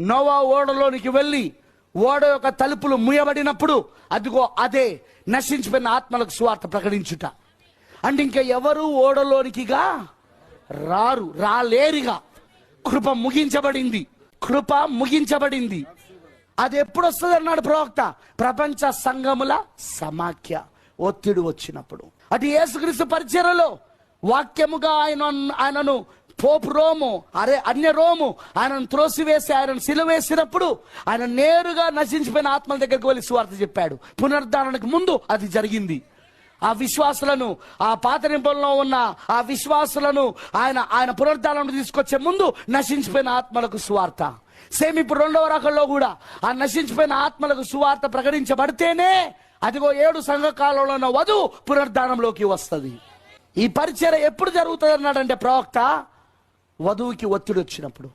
Noah ఓడలోనికి వెళ్ళి ఓడ యొక్క తలుపులు ముయబడినప్పుడు అదిగో అదే నశించిపోయిన ఆత్మలకు సువార్త ప్రకటించుట. అంటే ఇంకా ఎవరు ఓడలోనికిగా రారు రాలేరిగా. కృప ముగించబడింది. కృప ముగించబడింది. అది ఎప్పుడు వస్తుంది అన్నాడు ప్రవక్త? ప్రపంచ సంఘముల సమాఖ్య. ఒత్తిడి వచ్చినప్పుడు. అటు యేసుక్రీస్తు పరిచయలో వాక్యముగా ఆయన ఆయనను పోపు రోము అరే అన్య రోము ఆయనను త్రోసివేసి ఆయనను సిలువేసినప్పుడు ఆయన నేరుగా నశించిపోయిన ఆత్మల దగ్గరికి వెళ్ళి సువార్త చెప్పాడు. పునరుద్ధారణకు ముందు అది జరిగింది. ఆ విశ్వాసులను ఆ పాతరింపుల్లో ఉన్న ఆ విశ్వాసులను ఆయన ఆయన పునరుద్ధారణను తీసుకొచ్చే ముందు నశించిపోయిన ఆత్మలకు సువార్త. సేమ్ ఇప్పుడు రెండవ రకంలో కూడా ఆ నశించిపోయిన ఆత్మలకు సువార్త ప్రకటించబడితేనే అదిగో ఏడు సంఘకాలంలో ఉన్న వధువు పునరుద్ధానంలోకి వస్తుంది. ఈ పరిచయం ఎప్పుడు జరుగుతుంది అన్నాడంటే ప్రవక్త వధువుకి ఒత్తిడి వచ్చినప్పుడు